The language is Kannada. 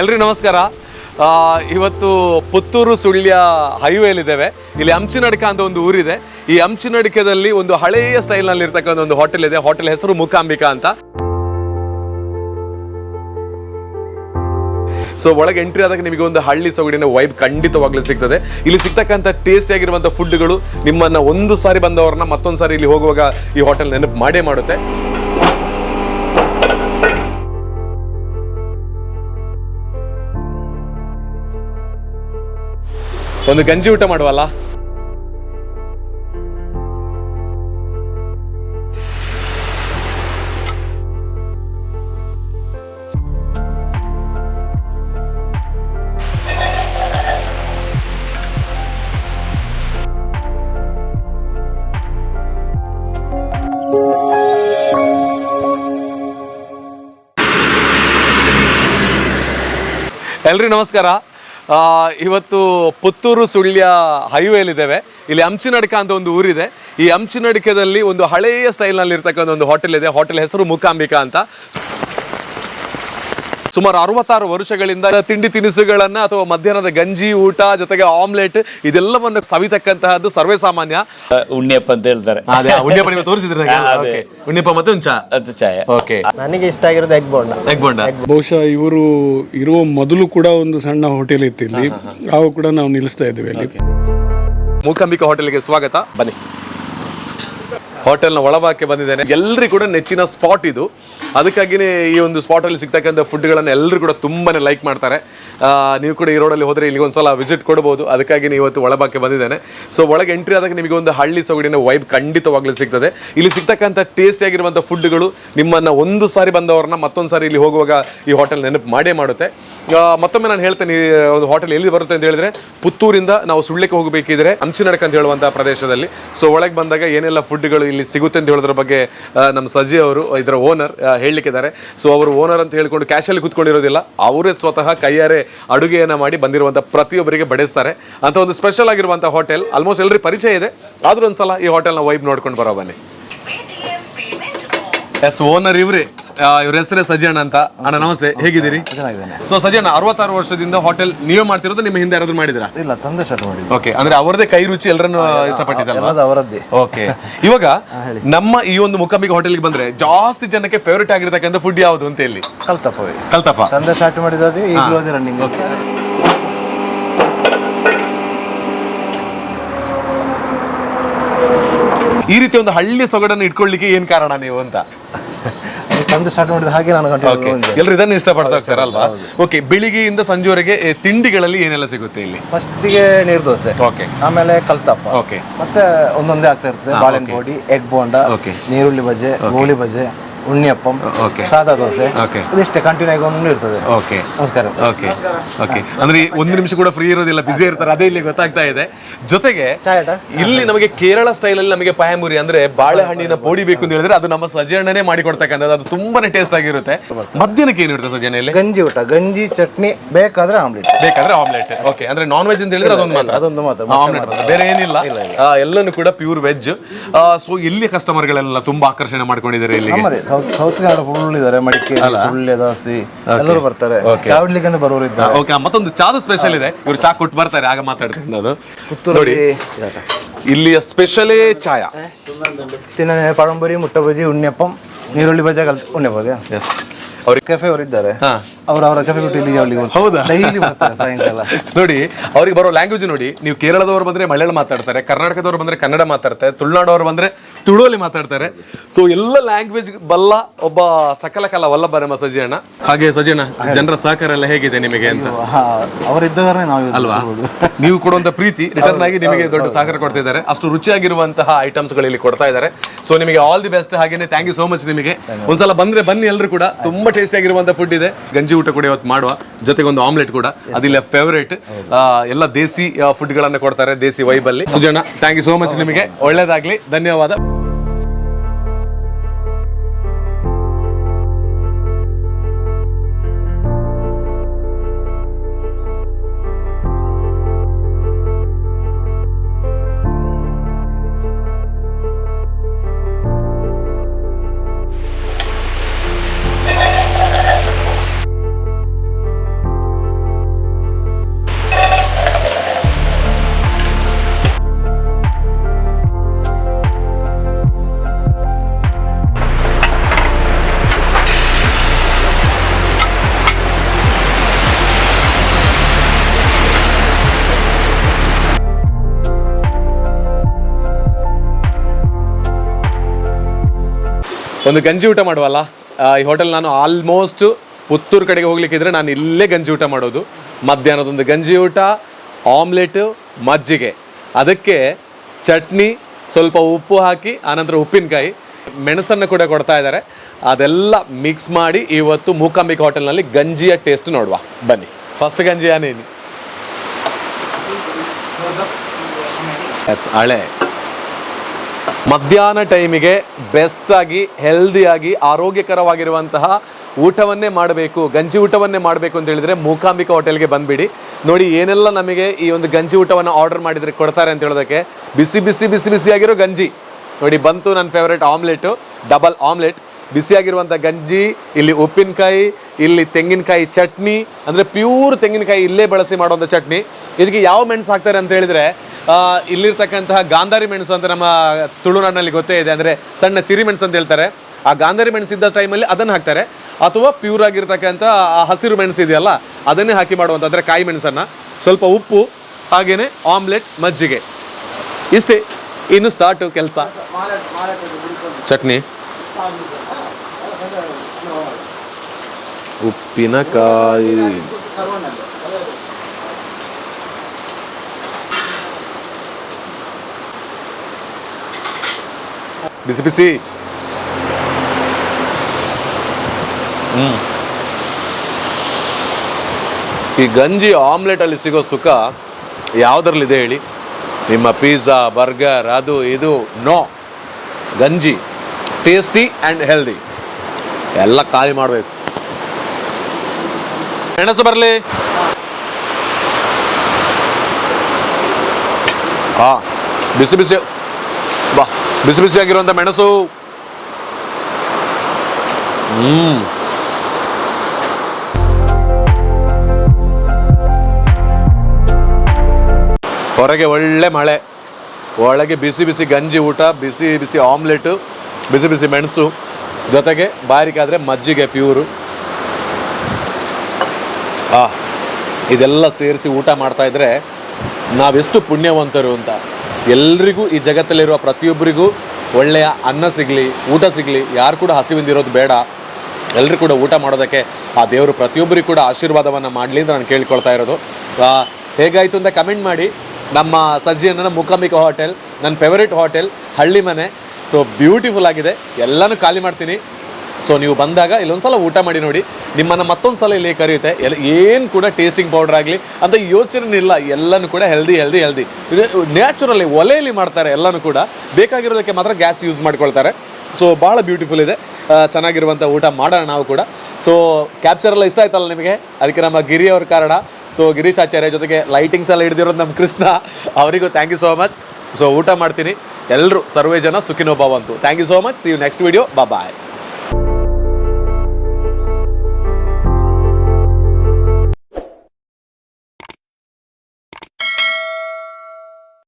ಎಲ್ರಿಗೂ ನಮಸ್ಕಾರ. ಇವತ್ತು ಪುತ್ತೂರು ಸುಳ್ಯ ಹೈವೇಲಿದ್ದೇವೆ. ಇಲ್ಲಿ ಅಂಚಿನಡಕ ಅಂತ ಒಂದು ಊರಿದೆ. ಈ ಅಂಚಿನಡಕದಲ್ಲಿ ಒಂದು ಹಳೆಯ ಸ್ಟೈಲ್ನಲ್ಲಿ ಇರ್ತಕ್ಕಂಥ ಒಂದು ಹೋಟೆಲ್ ಇದೆ. ಹೋಟೆಲ್ ಹೆಸರು ಮೂಕಾಂಬಿಕಾ ಅಂತ. ಸೊ ಒಳಗೆ ಎಂಟ್ರಿ ಆದಾಗ ನಿಮಗೆ ಒಂದು ಹಳ್ಳಿ ಸೊಗಡಿನ ವೈಬ್ ಖಂಡಿತವಾಗ್ಲೂ ಸಿಗ್ತದೆ. ಇಲ್ಲಿ ಸಿಗ್ತಕ್ಕಂಥ ಟೇಸ್ಟಿ ಆಗಿರುವಂಥ ಫುಡ್ಗಳು ನಿಮ್ಮನ್ನ ಒಂದು ಸಾರಿ ಬಂದವರನ್ನ ಮತ್ತೊಂದು ಸಾರಿ ಇಲ್ಲಿ ಹೋಗುವಾಗ ಈ ಹೋಟೆಲ್ ನೆನಪು ಮಾಡೇ ಮಾಡುತ್ತೆ. ಒಂದು ಗಂಜಿ ಊಟ ಮಾಡುವಲ್ಲ? ಎಲ್ರಿ ನಮಸ್ಕಾರ. ಇವತ್ತು ಪುತ್ತೂರು ಸುಳ್ಯ ಹೈವೇಲಿದ್ದೇವೆ. ಇಲ್ಲಿ ಅಂಚಿನಡಕ ಅಂತ ಒಂದು ಊರಿದೆ. ಈ ಅಂಚಿನಡಕದಲ್ಲಿ ಒಂದು ಹಳೆಯ ಸ್ಟೈಲ್ನಲ್ಲಿ ಇರ್ತಕ್ಕಂಥ ಒಂದು ಹೋಟೆಲ್ ಇದೆ. ಹೋಟೆಲ್ ಹೆಸರು ಮೂಕಾಂಬಿಕಾ ಅಂತ. ಸುಮಾರು ಅರವತ್ತಾರು ವರ್ಷಗಳಿಂದ ತಿಂಡಿ ತಿನಿಸುಗಳನ್ನ ಅಥವಾ ಮಧ್ಯಾಹ್ನದ ಗಂಜಿ ಊಟ ಜೊತೆಗೆ ಆಮ್ಲೆಟ್ ಇದೆಲ್ಲವನ್ನು ಸವಿತಕ್ಕಂತಹದ್ದು ಸರ್ವೇ ಸಾಮಾನ್ಯ. ಉಣ್ಣಿಯಪ್ಪ ಅಂತ ಹೇಳ್ತಾರೆ. ಅದೇ ಉಣ್ಣಿಯಪ್ಪ ನೀವು ತೋರಿಸಿದ್ರೆ ಅದೇ. ಉಣ್ಣಿಯಪ್ಪ ಮತ್ತೆ ಉಂಚ? ಅದು ಚಾಯ ಓಕೆ ನನಗೆ ಇಷ್ಟ ಆಗಿರೋದು ಎಗ್ ಬೋಂಡ. ಎಗ್ ಬೋಂಡ. ಬಹುಶಃ ಇವರು ಇರುವ ಮೊದಲು ಕೂಡ ಒಂದು ಸಣ್ಣ ಹೋಟೆಲ್ ಇತ್ತು ಇಲ್ಲಿ. ಅವು ಕೂಡ ನಾವು ನಿಲ್ಲಿಸ್ತಾ ಇದ್ದೀವಿ ಮೂಕಂಬಿಕಾ ಮೂಕಾಂಬಿಕಾ ಹೋಟೆಲ್ಗೆ ಸ್ವಾಗತ. ಬನ್ನಿ. ಹೋಟೆಲ್ನ ಒಳಭಾಗಕ್ಕೆ ಬಂದಿದ್ದೇನೆ. ಎಲ್ಲರಿಗೂ ಕೂಡ ನೆಚ್ಚಿನ ಸ್ಪಾಟ್ ಇದು. ಅದಕ್ಕಾಗಿನೇ ಈ ಒಂದು ಸ್ಪಾಟಲ್ಲಿ ಸಿಗ್ತಕ್ಕಂಥ ಫುಡ್ಗಳನ್ನು ಎಲ್ಲರೂ ಕೂಡ ತುಂಬಾನೇ ಲೈಕ್ ಮಾಡ್ತಾರೆ. ನೀವು ಕೂಡ ಈ ರೋಡಲ್ಲಿ ಹೋದರೆ ಇಲ್ಲಿಗೆ ಒಂದ್ಸಲ ವಿಸಿಟ್ ಕೊಡ್ಬೋದು. ಅದಕ್ಕಾಗಿ ಇವತ್ತು ಒಳಭಾಗಕ್ಕೆ ಬಂದಿದ್ದೇನೆ. ಸೊ ಒಳಗೆ ಎಂಟ್ರಿ ಆದಾಗ ನಿಮಗೆ ಒಂದು ಹಳ್ಳಿ ಸೊಗಡಿನ ವೈಬ್ ಖಂಡಿತವಾಗ್ಲೂ ಸಿಗ್ತದೆ. ಇಲ್ಲಿ ಸಿಗ್ತಕ್ಕಂಥ ಟೇಸ್ಟಿ ಆಗಿರುವಂಥ ಫುಡ್ಗಳು ನಿಮ್ಮನ್ನ ಒಂದು ಸಾರಿ ಬಂದವರನ್ನ ಮತ್ತೊಂದು ಸಾರಿ ಇಲ್ಲಿ ಹೋಗುವಾಗ ಈ ಹೋಟೆಲ್ ನೆನಪು ಮಾಡೇ ಮಾಡುತ್ತೆ. ಮತ್ತೊಮ್ಮೆ ನಾನು ಹೇಳ್ತೇನೆ ಒಂದು ಹೋಟೆಲ್ ಎಲ್ಲಿ ಬರುತ್ತೆ ಅಂತ ಹೇಳಿದ್ರೆ ಪುತ್ತೂರಿಂದ ನಾವು ಸುಳ್ಳಕ್ಕೆ ಹೋಗಬೇಕಿದ್ರೆ ಅಂಚಿನಡಕ ಅಂತ ಹೇಳುವಂಥ ಪ್ರದೇಶದಲ್ಲಿ. ಸೊ ಒಳಗೆ ಬಂದಾಗ ಏನೆಲ್ಲ ಫುಡ್ಗಳು ಇಲ್ಲಿ ಸಿಗುತ್ತೆ ಅಂತ ಹೇಳೋದ್ರ ಬಗ್ಗೆ ನಮ್ಮ ಸಜಿ ಅವರು ಇದರ ಓನರ್ ಹೇಳಲಿಕ್ಕಿದ್ದಾರೆ ಸೊ ಅವರು ಓನರ್ ಅಂತ ಹೇಳ್ಕೊಂಡು ಕ್ಯಾಶಲ್ಲಿ ಕುತ್ಕೊಂಡಿರೋದಿಲ್ಲ. ಅವರೇ ಸ್ವತಃ ಕೈಯಾರೆ ಅಡುಗೆಯನ್ನು ಮಾಡಿ ಬಂದಿರುವಂಥ ಪ್ರತಿಯೊಬ್ಬರಿಗೆ ಬಡಿಸ್ತಾರೆ. ಅಂತ ಒಂದು ಸ್ಪೆಷಲ್ ಆಗಿರುವಂಥ ಹೋಟೆಲ್ ಆಲ್ಮೋಸ್ಟ್ ಎಲ್ಲರಿಗೂ ಪರಿಚಯ ಇದೆ. ಆದ್ರೂ ಒಂದ್ಸಲ ಈ ಹೋಟೆಲ್ನ ವೈಬ್ ನೋಡ್ಕೊಂಡು ಬರೋ ಬನ್ನಿ. ಎಸ್ ಓನರ್ ಇವ್ರಿ. ಇವ್ರ ಹೆಸರೇ ಸಜಣ್ಣ ಅಂತ. ಅಣ್ಣ ನಮಸ್ತೆ. ಹೇಗಿದ್ದೀರಿ? ಸೊ ಸಜಣ್ಣ ಅರವತ್ತಾರು ವರ್ಷದಿಂದ ಹೋಟೆಲ್ ನೀವೇ ಮಾಡ್ತಿರೋದು ನಿಮ್ಮ ಹಿಂದೆ ಯಾರಾದ್ರೂ ಮಾಡಿದಿರಾ ಇಲ್ಲ ತಂದೆ ಸ್ಟಾರ್ಟ್ ಮಾಡಿ ಓಕೆ ಅಂದ್ರೆ ಅವರದೇ ಕೈ ರುಚಿ ಎಲ್ಲರನ್ನು ಇಷ್ಟಪಟ್ಟಿದ್ದಾರೆ ಅದು ಅವರದ್ದೇ. ಓಕೆ ಇವಾಗ ನಮ್ಮ ಈ ಒಂದು ಮುಖಂಬಿಗೆ ಹೋಟೆಲ್ಗೆ ಬಂದ್ರೆ ಜಾಸ್ತಿ ಜನಕ್ಕೆ ಫೇವರೇಟ್ ಆಗಿರ್ತಕ್ಕಂಥ ಫುಡ್ ಯಾವುದು ಅಂತ ಇಲ್ಲಿ ಕಲ್ತಪ್ಪವೇ ಕಲ್ತಪ್ಪ. ತಂದೆ ಸ್ಟಾರ್ಟ್ ಮಾಡಿದ್ದು ಈಗಲೂ ಅದೇ ರನ್ನಿಂಗ್ ಈ ರೀತಿ ಒಂದು ಹಳ್ಳಿ ಸೊಗಡನ್ನು ಇಟ್ಕೊಳ್ಳಿಕ್ಕೆ ಏನ್ ಕಾರಣ ನೀವು ಅಂತ? ತಂದೆ ಸ್ಟಾರ್ಟ್ ಮಾಡಿದ ಹಾಗೆ ನಾನು ಓಕೆ ಕಂಟಿನ್ಯೂ ಎಲ್ಲರೂ ಇದನ್ನ ಇಷ್ಟಪಡ್ತಾ ಇರ್ತಾರಲ್ವಾ ಓಕೆ ಬೆಳಿಗ್ಗೆಯಿಂದ ಸಂಜೆವರೆಗೆ ಏ, ತಿಂಡಿಗಳಲ್ಲಿ ಏನೆಲ್ಲ ಸಿಗುತ್ತೆ ಇಲ್ಲಿ? ಫಸ್ಟಿಗೆ ನೀರು ದೋಸೆ ಓಕೆ ಆಮೇಲೆ ಕಲ್ತಪ್ಪ. ಓಕೆ ಮತ್ತೆ ಒಂದೊಂದೇ ಆಗ್ತಾ ಇರ್ತದೆ ಬಾಳೆಹಣ್ಣು ಬೋಡಿ ಎಗ್ ಬೋಂಡಾ Okay. ನೀರುಳ್ಳಿ ಬಜೆ ಗೋಳಿ ಬಜೆ ಉಣ್ಣಿಯಪ್ಪಂ ಓಕೆ. ಸಾದಾ ದೋಸೆ ಓಕೆ. ಇದಿಷ್ಟೇ ಕಂಟಿನ್ಯೂ ಆಗಿ ಒಂದು ಇರ್ತದೆ. ಓಕೆ. ನಮಸ್ಕಾರ. ಓಕೆ. ಓಕೆ. ಅಂದ್ರೆ ಈ ಒಂದು ನಿಮಿಷ ಕೂಡ ಫ್ರೀ ಇರೋದಿಲ್ಲ ಬಿಸಿ ಇರ್ತಾರೆ ಅದೇ ಇಲ್ಲಿ ಗೊತ್ತಾಗ್ತಾ ಇದೆ. ಜೊತೆಗೆ? ಇಲ್ಲಿ ನಮಗೆ ಕೇರಳ ಸ್ಟೈಲ್ ಅಲ್ಲಿ ನಮಗೆ ಪಾಯಮುರಿ ಅಂದ್ರೆ ಬಾಳೆಹಣ್ಣಿನ ಪೋಡಿ ಬೇಕು ಅಂತ ಹೇಳಿದ್ರೆ ಅದು ನಮ್ಮ ಸಜಣ್ಣನೇ ಮಾಡಿ ಕೊಡ್ತಕ್ಕಂಥದ್ದು ಅದು ತುಂಬಾನೇ ಟೇಸ್ಟ್ ಆಗಿರುತ್ತೆ. ಮಧ್ಯಾಹ್ನಕ್ಕೆ ಏನು ಇರುತ್ತೆ ಸಜನೆಯಲ್ಲಿ ಗಂಜಿ ಊಟ ಗಂಜಿ ಚಟ್ನಿ ಬೇಕಾದ್ರೆ ಆಮ್ಲೆಟ್ ಬೇಕಾದ್ರೆ ಆಮ್ಲೆಟ್ ಓಕೆ. ಅಂದ್ರೆ ನಾನ್ ವೆಜ್ ಅಂತ ಹೇಳಿದ್ರೆ ಅದೊಂದು ಮಾತ್ರ. ಅದೊಂದು ಮಾತ್ರ. ಆಮ್ಲೆಟ್ ಮಾತ್ರ. ಬೇರೆ ಏನಿಲ್ಲ. ಎಲ್ಲನೂ ಕೂಡ ಪ್ಯೂರ್ ವೆಜ್ ಸೊ ಇಲ್ಲಿ ಕಸ್ಟಮರ್ಗಳೆಲ್ಲ ತುಂಬಾ ಆಕರ್ಷಣೆ ಮಾಡ್ಕೊಂಡಿದ್ದಾರೆ ಇಲ್ಲಿ ಸೌತ್ ಸೌತ್ ಕನ್ನಡ ಫುಲ್ ಇದ್ದಾರೆ ಮಡಿಕೇರಿ ಸುಳ್ಯ ದಾಸಿ ಎಲ್ಲರೂ ಬರ್ತಾರೆ ಚಾವಡ್ಲಿಕ್ಕೆ ಅಂತ ಬರೋರು ಇದ್ದಾರೆ ಓಕೆ ಮತ್ತೊಂದು ಚಾದ ಸ್ಪೆಷಲ್ ಇದೆ ಇವ್ರು ಚಾ ಕೊಟ್ಟು ಬರ್ತಾರೆ ಆಗ ಮಾತಾಡ್ತೀನಿ ನಾನು ನೋಡಿ ಇಲ್ಲಿಯ ಸ್ಪೆಷಲೇ ಚಾಯ ತಿನ್ನ ಪഴംಪೊರಿ ಮುಟ್ಟೆ ಬಜಿ ಉಣ್ಣಿಯಪ್ಪಂ ನೀರುಳ್ಳಿ ಬಜೆ ಕಲ್ ಉಣ್ಣಿಯಪ್ಪದ ಎಸ್ ಅವ್ರಿಗೆ ಕೆಫೆ ಅವರಿದ್ದಾರೆ. ಅವ್ರು ಅವರ ಕೆಫೆ ಬಿಟ್ಟು ಇಲ್ಲಿಗೆ ಅವ್ರಿಗೆ ಹೌದಾ? ಡೈಲಿ ಬರ್ತಾರೆ ಸಾಯಂಕಾಲ. ನೋಡಿ ಅವ್ರಿಗೆ ಬರೋ ಲ್ಯಾಂಗ್ವೇಜ್ ನೋಡಿ ನೀವು ಕೇರಳದವರು ಬಂದ್ರೆ ಮಲಯಾಳ ಮಾತಾಡ್ತಾರೆ ಕರ್ನಾಟಕದವರು ಬಂದ್ರೆ ಕನ್ನಡ ಮಾತಾಡ್ತಾರೆ ತುಳುನಾಡವರು ಬಂದ್ರೆ ತುಳುವಲ್ಲಿ ಮಾತಾಡ್ತಾರೆ. ಸೊ ಎಲ್ಲ ಲ್ಯಾಂಗ್ವೇಜ್ ಬಲ್ಲ ಒಬ್ಬ ಸಕಲ ಕಲ ವಲ್ಲಭ ನಮ್ಮ ಸಜಿಯಣ್ಣ ಹಾಗೆ ಸಜಿಯಣ್ಣ ಜನರ ಸಹಕಾರ ಎಲ್ಲ ಹೇಗಿದೆ ನಿಮಗೆ ಅಂತ? ಹಾ ಅವರಿದ್ದವರೇ ನಾವು ಅಲ್ವಾ? ನೀವು ಕೊಡುವಂತ ಪ್ರೀತಿ ರಿಟರ್ನ್ ಆಗಿ ನಿಮಗೆ ದೊಡ್ಡ ಸಹಕಾರ ಕೊಡ್ತಾ ಇದ್ದಾರೆ ಅಷ್ಟು ರುಚಿಯಾಗಿರುವಂತಹ ಐಟಮ್ಸ್ಗಳು ಇಲ್ಲಿ ಕೊಡ್ತಾ ಇದ್ದಾರೆ. ಸೊ ನಿಮಗೆ ಆಲ್ ದಿ ಬೆಸ್ಟ್ ಹಾಗೇನೆ ಥ್ಯಾಂಕ್ ಯು ಸೋ ಮಚ್ ನಿಮಗೆ. ಒಂದ್ಸಲ ಬಂದ್ರೆ ಬನ್ನಿ ಎಲ್ಲರೂ ಕೂಡ ತುಂಬಾ ಟೇಸ್ಟಿ ಆಗಿರುವಂತ ಫುಡ್ ಇದೆ. ಗಂಜಿ ಊಟ ಕೂಡ ಇವತ್ತು ಮಾಡುವ. ಜೊತೆಗೆ ಒಂದು ಆಮ್ಲೆಟ್ ಕೂಡ ಅದಿಲ್ಲ ಫೇವರೇಟ್ ಎಲ್ಲ ದೇಸಿ ಫುಡ್ ಗಳನ್ನ ಕೊಡ್ತಾರೆ ದೇಸಿ ವೈಬಲ್ಲಿ ಸುಜಣ್ಣ ಥ್ಯಾಂಕ್ ಯು ಸೋ ಮಚ್ ನಿಮಗೆ. ಒಳ್ಳೇದಾಗ್ಲಿ. ಧನ್ಯವಾದ. ಒಂದು ಗಂಜಿ ಊಟ ಮಾಡುವಲ್ಲ ಈ ಹೋಟೆಲ್ ನಾನು ಆಲ್ಮೋಸ್ಟ್ ಪುತ್ತೂರು ಕಡೆಗೆ ಹೋಗ್ಲಿಕ್ಕಿದ್ರೆ ನಾನು ಇಲ್ಲೇ ಗಂಜಿ ಊಟ ಮಾಡೋದು. ಮಧ್ಯಾಹ್ನದೊಂದು ಗಂಜಿ ಊಟ ಆಮ್ಲೆಟು ಮಜ್ಜಿಗೆ. ಅದಕ್ಕೆ ಚಟ್ನಿ, ಸ್ವಲ್ಪ ಉಪ್ಪು ಹಾಕಿ, ಆನಂತರ ಉಪ್ಪಿನಕಾಯಿ, ಮೆಣಸನ್ನು ಕೂಡ ಕೊಡ್ತಾ ಇದ್ದಾರೆ. ಅದೆಲ್ಲ ಮಿಕ್ಸ್ ಮಾಡಿ ಇವತ್ತು ಮೂಕಾಂಬಿಕ ಹೋಟೆಲ್ನಲ್ಲಿ ಗಂಜಿಯ ಟೇಸ್ಟ್ ನೋಡುವ. ಬನ್ನಿ. ಫಸ್ಟ್ ಗಂಜಿ ಎಸ್ ಹಳೆ. ಮಧ್ಯಾಹ್ನ ಟೈಮಿಗೆ ಬೆಸ್ಟ್ ಆಗಿ ಹೆಲ್ದಿಯಾಗಿ, ಆರೋಗ್ಯಕರವಾಗಿರುವಂತಹ ಊಟವನ್ನೇ ಮಾಡಬೇಕು, ಗಂಜಿ ಊಟವನ್ನೇ ಮಾಡಬೇಕು ಅಂತ ಹೇಳಿದರೆ ಮೂಕಾಂಬಿಕಾ ಹೋಟೆಲ್ಗೆ ಬಂದುಬಿಡಿ. ನೋಡಿ, ಏನೆಲ್ಲ ನಮಗೆ ಈ ಒಂದು ಗಂಜಿ ಊಟವನ್ನು ಆರ್ಡರ್ ಮಾಡಿದರೆ ಕೊಡ್ತಾರೆ ಅಂತ ಹೇಳೋದಕ್ಕೆ ಬಿಸಿ ಬಿಸಿ ಬಿಸಿ, ಬಿಸಿಯಾಗಿರೋ ಗಂಜಿ. ನೋಡಿ, ಬಂತು ನನ್ನ ಫೇವ್ರೇಟ್ ಆಮ್ಲೆಟು ಡಬಲ್ ಆಮ್ಲೆಟ್ ಬಿಸಿಯಾಗಿರುವಂಥ ಗಂಜಿ, ಇಲ್ಲಿ ಉಪ್ಪಿನಕಾಯಿ, ಇಲ್ಲಿ ತೆಂಗಿನಕಾಯಿ ಚಟ್ನಿ, ಅಂದರೆ ಪ್ಯೂರ್ ತೆಂಗಿನಕಾಯಿ ಇಲ್ಲೇ ಬಳಸಿ ಮಾಡುವಂಥ ಚಟ್ನಿ. ಇದಕ್ಕೆ ಯಾವ ಮೆಣಸು ಹಾಕ್ತಾರೆ ಅಂತ ಹೇಳಿದ್ರೆ ಇಲ್ಲಿರ್ತಕ್ಕಂತಹ ಗಾಂಧಾರಿ ಮೆಣಸು ಅಂತ ನಮ್ಮ ತುಳುನಾಡಿನಲ್ಲಿ ಗೊತ್ತೇ ಇದೆ. ಅಂದರೆ ಸಣ್ಣ ಚಿರಿ ಮೆಣಸು ಅಂತ ಹೇಳ್ತಾರೆ. ಆ ಗಾಂಧಾರಿ ಮೆಣಸು ಇದ್ದ ಟೈಮಲ್ಲಿ ಅದನ್ನು ಹಾಕ್ತಾರೆ. ಅಥವಾ ಪ್ಯೂರ್ ಆಗಿರ್ತಕ್ಕಂಥ ಹಸಿರು ಮೆಣಸು ಇದೆಯಲ್ಲ, ಅದನ್ನೇ ಹಾಕಿ ಮಾಡುವಂಥ ಅಂದರೆ ಕಾಯಿ ಮೆಣಸನ್ನು. ಸ್ವಲ್ಪ ಉಪ್ಪು ಹಾಗೆಯೇ ಆಮ್ಲೆಟ್ ಮಜ್ಜಿಗೆ. ಇಷ್ಟೇ. ಇನ್ನು ಸ್ಟಾರ್ಟು ಕೆಲಸ. ಚಟ್ನಿ. ಉಪ್ಪಿನಕಾಯಿ. ಬಿಸಿ ಬಿಸಿ. ಹ್ಮ್. ಈ ಗಂಜಿ ಆಮ್ಲೆಟ್ ಅಲ್ಲಿ ಸಿಗೋ ಸುಖ ಯಾವುದರಲ್ಲಿದೆ ಹೇಳಿ? ನಿಮ್ಮ ಪಿಜ್ಜಾ ಬರ್ಗರ್ ಅದು, ಇದು ನೋ ಗಂಜಿ ಟೇಸ್ಟಿ ಆ್ಯಂಡ್ ಹೆಲ್ದಿ ಎಲ್ಲ ಖಾಲಿ ಮಾಡಬೇಕು. ಮೆಣಸು ಬರಲಿ. ಹಾ, ಬಿಸಿ ಬಿಸಿ. ಬಿಸಿ ಬಿಸಿಯಾಗಿರುವಂಥ ಮೆಣಸು. ಹ್ಮ್. ಹೊರಗೆ ಒಳ್ಳೆ ಮಳೆ. ಒಳಗೆ ಬಿಸಿ ಬಿಸಿ ಗಂಜಿ ಊಟ, ಬಿಸಿ ಬಿಸಿ ಆಮ್ಲೆಟು ಬಿಸಿ ಬಿಸಿ ಮೆಣಸು. ಜೊತೆಗೆ ಬಾರಿಕಾದರೆ ಮಜ್ಜಿಗೆ ಪ್ಯೂರು. ಆ, ಇದೆಲ್ಲ ಸೇರಿಸಿ ಊಟ ಮಾಡ್ತಾ ಇದ್ರೆ ನಾವೆಷ್ಟು ಪುಣ್ಯವಂತರು ಅಂತ. ಎಲ್ರಿಗೂ ಈ ಜಗತ್ತಲ್ಲಿರುವ ಪ್ರತಿಯೊಬ್ಬರಿಗೂ ಒಳ್ಳೆಯ ಅನ್ನ ಸಿಗಲಿ, ಊಟ ಸಿಗಲಿ, ಯಾರು ಕೂಡ ಹಸಿವಿಂದಿರೋದು ಬೇಡ. ಎಲ್ಲರೂ ಕೂಡ ಊಟ ಮಾಡೋದಕ್ಕೆ ಆ ದೇವರು ಪ್ರತಿಯೊಬ್ಬರಿಗೂ ಕೂಡ ಆಶೀರ್ವಾದವನ್ನು ಮಾಡಲಿ ಅಂತ ನಾನು ಕೇಳ್ಕೊಳ್ತಾ ಇರೋದು. ಹೇಗಾಯಿತು ಅಂತ ಕಮೆಂಟ್ ಮಾಡಿ. ನಮ್ಮ ಸಜ್ಜಿಯನ್ನ ಮುಖಾಮಿಕ ಹೋಟೆಲ್ ನನ್ನ favourite hotel Halli Mane. So beautiful ಆಗಿದೆ. ಎಲ್ಲನೂ ಖಾಲಿ ಮಾಡ್ತೀನಿ. ಸೊ ನೀವು ಬಂದಾಗ ಇಲ್ಲೊಂದ್ಸಲ ಊಟ ಮಾಡಿ ನೋಡಿ. ನಿಮ್ಮನ್ನು ಮತ್ತೊಂದು ಸಲ ಇಲ್ಲಿ ಕರೆಯುತ್ತೆ. ಎಲ್ಲ ಏನು ಕೂಡ ಟೇಸ್ಟಿಂಗ್ ಪೌಡರ್ ಆಗಲಿ ಅಂತ ಯೋಚನೆ ಇಲ್ಲ ಎಲ್ಲನೂ ಕೂಡ ಹೆಲ್ದಿ ಹೆಲ್ದಿ ಹೆಲ್ದಿ ಇದು ನ್ಯಾಚುರಲಿ ಒಲೆಯಲ್ಲಿ ಮಾಡ್ತಾರೆ ಎಲ್ಲನೂ ಕೂಡ. ಬೇಕಾಗಿರೋದಕ್ಕೆ ಮಾತ್ರ ಗ್ಯಾಸ್ ಯೂಸ್ ಮಾಡ್ಕೊಳ್ತಾರೆ. ಸೊ ಭಾಳ ಬ್ಯೂಟಿಫುಲ್ ಇದೆ. ಚೆನ್ನಾಗಿರುವಂಥ ಊಟ ಮಾಡೋಣ ನಾವು ಕೂಡ. ಸೊ ಕ್ಯಾಪ್ಚರ್ ಎಲ್ಲ ಇಷ್ಟ ಆಯ್ತಲ್ಲ ನಿಮಗೆ? ಅದಕ್ಕೆ ನಮ್ಮ ಗಿರಿ ಅವ್ರ ಕಾರಣ. ಸೊ ಗಿರೀಶ್ ಆಚಾರ್ಯ ಜೊತೆಗೆ ಲೈಟಿಂಗ್ಸ್ ಎಲ್ಲ ಹಿಡಿದಿರೋದು ನಮ್ಮ ಕೃಷ್ಣ. ಅವರಿಗೂ thank you so much so ಊಟ ಮಾಡ್ತೀನಿ. ಎಲ್ಲರೂ ಸರ್ವೇ ಜನ ಸುಖಿನೋ ಭಾವಂತು thank you so much see you next video bye